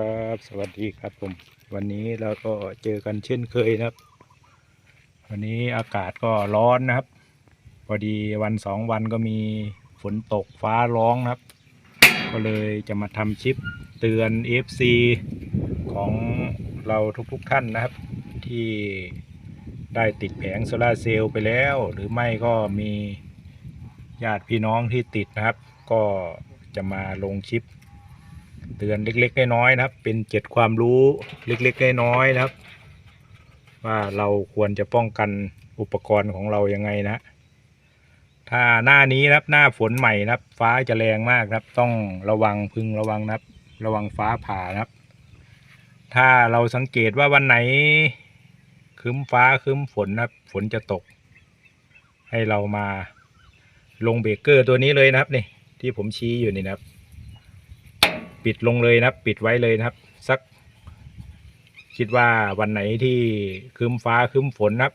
ครับ สวัสดีครับผม วันนี้เราก็เจอกันเช่นเคยนะครับ วันนี้อากาศก็ร้อนนะครับ พอดีวันสองวันก็มีฝนตกฟ้าร้องนะครับ ก็เลยจะมาทำชิปเตือน FC ของเราทุกๆท่านนะครับ ที่ได้ติดแผงโซลาเซลล์ไปแล้ว หรือไม่ก็มีญาติพี่น้องที่ติดนะครับ ก็จะมาลงชิป เตือนเล็กๆน้อยๆนะครับ เป็นเจ็ดความรู้เล็กๆน้อยๆนะครับ ว่าเราควรจะป้องกันอุปกรณ์ของเรายังไงนะถ้าหน้านี้นะครับหน้าฝนใหม่นะครับ ฟ้าจะแรงมากนะครับ ต้องระวังพึงระวังนะครับ ระวังฟ้าผ่านะครับ ถ้าเราสังเกตว่าวันไหนครึ้มฟ้าครึ้มฝนนะครับ ฝนจะตก ให้เรามาลงเบรกเกอร์ตัวนี้เลยนะครับนี่ที่ผมชี้อยู่นี่นะครับ ปิดลงเลยนะครับ ปิดไว้เลยนะครับ สัก คิดว่าวันไหนที่ครึ้มฟ้าครึ้มฝนนะครับ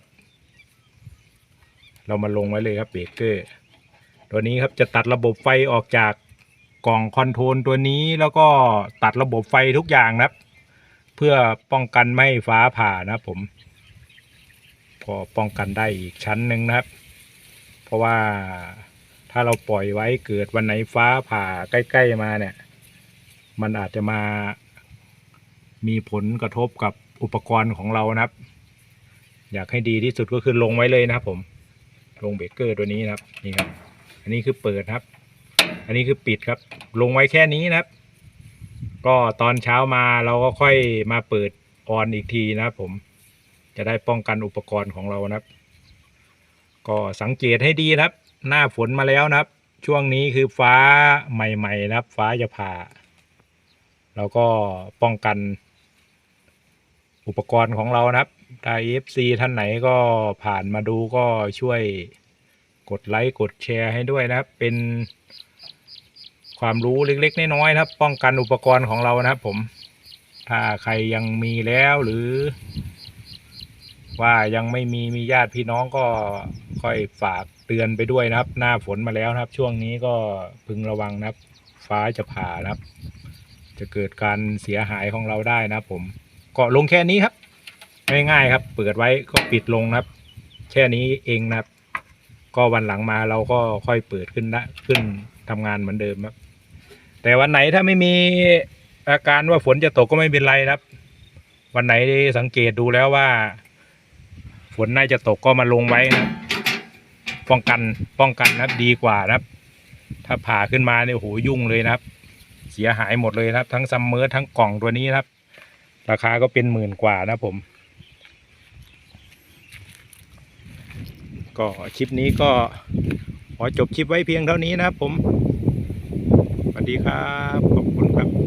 เรามาลงไว้เลยครับเบรกเกอร์ตัวนี้ครับจะตัดระบบไฟออกจากกล่องคอนโทรลตัวนี้แล้วก็ตัดระบบไฟทุกอย่างนะครับ เพื่อป้องกันไม่ฟ้าผ่านะครับผมก็ป้องกันได้อีกชั้นหนึ่งนะครับ เพราะว่าถ้าเราปล่อยไว้เกิดวันไหนฟ้าผ่าใกล้ ๆ มาเนี่ย มันอาจจะมามีผลกระทบกับอุปกรณ์ของเรานะครับ อยากให้ดีที่สุดก็คือลงไว้เลยนะครับ ผม ลงเบรกเกอร์ตัวนี้นะครับนี่ครับ อันนี้คือเปิดครับ อันนี้คือปิดครับ ลงไว้แค่นี้นะครับ ก็ตอนเช้ามาเราก็ค่อยมาเปิดออนอีกทีนะครับ ผมจะได้ป้องกันอุปกรณ์ของเรานะครับ ก็สังเกตให้ดีนะครับ หน้าฝนมาแล้วนะครับ ช่วงนี้คือฟ้าใหม่ๆนะครับ ฟ้าจะผ่า เราก็ป้องกันอุปกรณ์ของเรานะครับถ้า FC ท่านไหนก็ผ่านมาดูก็ช่วยกดไลค์กดแชร์ให้ด้วยนะครับ เป็นความรู้เล็กๆน้อยๆนะครับ ป้องกันอุปกรณ์ของเรานะครับผม ถ้าใครยังมีแล้วหรือ ว่ายังไม่มีมีญาติพี่น้องก็ค่อยฝากเตือนไปด้วยนะครับ หน้าฝนมาแล้วนะครับ ช่วงนี้ก็พึงระวังนะครับ ฟ้าจะผ่านะครับ จะเกิดการเสียหายของเราได้นะผมเก็ลงแค่นี้ครับ ง่ายๆครับ เปิดไว้ก็ปิดลงนะครับ แค่นี้เองนะครับ ก็วันหลังมาเราก็ค่อยเปิดขึ้นนะขึ้นทำงานเหมือนเดิมครับ แต่วันไหนถ้าไม่มีอาการว่าฝนจะตกก็ไม่เป็นไรครับ วันไหนสังเกตดูแล้วว่า ฝนน่าจะตกก็มาลงไว้นะป้องกันป้องกันนะครับดีกว่านะครับ ถ้าผ่าขึ้นมาเนี่ยโอ้โหยุ่งเลยนะครับ เสียหายหมดเลยครับ ทั้งซัมเมอร์ทั้งกล่องตัวนี้ครับ ราคาก็เป็นหมื่นกว่านะผม ก็คลิปนี้ก็ขอจบคลิปไว้เพียงเท่านี้นะครับผมสวัสดีครับ ขอบคุณครับ